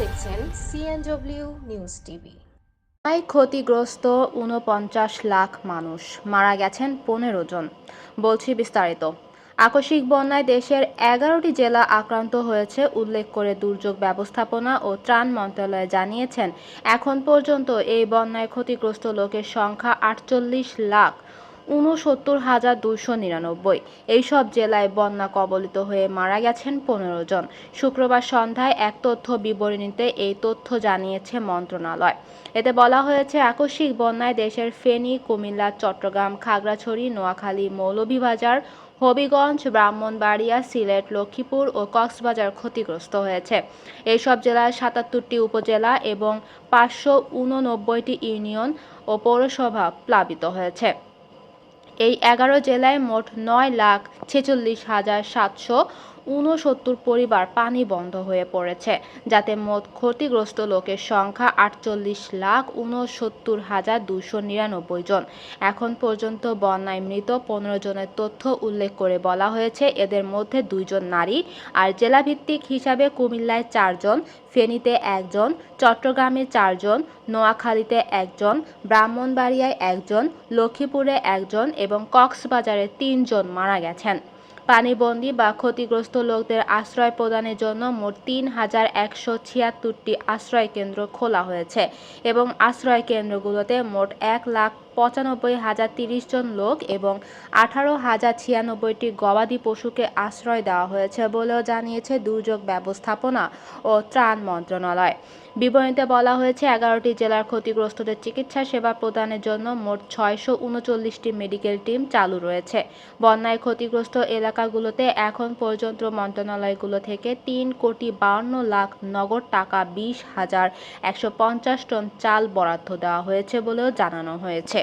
দেখছেন CNW news TV বন্যায় ক্ষতিগ্রস্ত উনপঞ্চাশ লাখ মানুষ, মারা গেছেন পনেরো জন, বলছি বিস্তারিত। আকস্মিক বন্যায় দেশের এগারোটি জেলা আক্রান্ত হয়েছে, উল্লেখ করে দুর্যোগ ব্যবস্থাপনা ও ত্রাণ মন্ত্রণালয় জানিয়েছেন। এখন পর্যন্ত এই বন্যায় ক্ষতিগ্রস্ত লোকের সংখ্যা আটচল্লিশ লাখ। ঊনসত্তর হাজার দুশো নিরানব্বই। এইসব জেলায় বন্যা কবলিত হয়ে মারা গেছেন পনেরো জন। শুক্রবার সন্ধ্যায় এক তথ্য বিবরণীতে এই তথ্য জানিয়েছে মন্ত্রণালয়। এতে বলা হয়েছে, আকস্মিক বন্যায় দেশের ফেনী, কুমিল্লা, চট্টগ্রাম, খাগড়াছড়ি, নোয়াখালী, মৌলভীবাজার, হবিগঞ্জ, ব্রাহ্মণবাড়িয়া, সিলেট, লক্ষ্মীপুর ও কক্সবাজার ক্ষতিগ্রস্ত হয়েছে। এইসব জেলার সাতাত্তরটি উপজেলা এবং পাঁচশো উননব্বইটি ইউনিয়ন ও পৌরসভা প্লাবিত হয়েছে। এই এগারো জেলায় মোট নয় লাখ ছেচল্লিশ হাজার সাতশো ঊনসত্তর পরিবার পানি বন্ধ হয়ে পড়েছে, যাতে মোট ক্ষতিগ্রস্ত লোকের সংখ্যা আটচল্লিশ লাখ ঊনসত্তর হাজার দুশো নিরানব্বই জন। এখন পর্যন্ত বন্যায় মৃত পনেরো জনের তথ্য উল্লেখ করে বলা হয়েছে, এদের মধ্যে দুইজন নারী আর জেলাভিত্তিক হিসাবে কুমিল্লায় চারজন, ফেনীতে একজন, চট্টগ্রামে চারজন, নোয়াখালীতে একজন, ব্রাহ্মণবাড়িয়ায় একজন, লক্ষ্মীপুরে একজন এবং কক্সবাজারে তিনজন মারা গেছেন। পানিবন্দী বা ক্ষতিগ্রস্ত লোকদের আশ্রয় প্রদানের জন্য মোট তিন হাজার একশো ছিয়াত্তরটি আশ্রয় কেন্দ্র খোলা হয়েছে এবং আশ্রয় কেন্দ্রগুলোতে মোট এক লাখ পঁচানব্বই হাজার তিরিশ জন লোক এবং আঠারো হাজার ছিয়ানব্বইটি গবাদি পশুকে আশ্রয় দেওয়া হয়েছে বলেও জানিয়েছে দুর্যোগ ব্যবস্থাপনা ও ত্রাণ মন্ত্রণালয়। বিবরণীতে বলা হয়েছে, এগারোটি জেলার ক্ষতিগ্রস্তদের চিকিৎসা সেবা প্রদানের জন্য মোট ছয়শো উনচল্লিশটি মেডিকেল টিম চালু রয়েছে। বন্যায় ক্ষতিগ্রস্ত এলাকাগুলোতে এখন পর্যন্ত মন্ত্রণালয়গুলো থেকে তিন কোটি বাউন্ন লাখ নগদ টাকা বিশ হাজার একশো পঞ্চাশ টন চাল বরাদ্দ দেওয়া হয়েছে বলেও জানানো হয়েছে।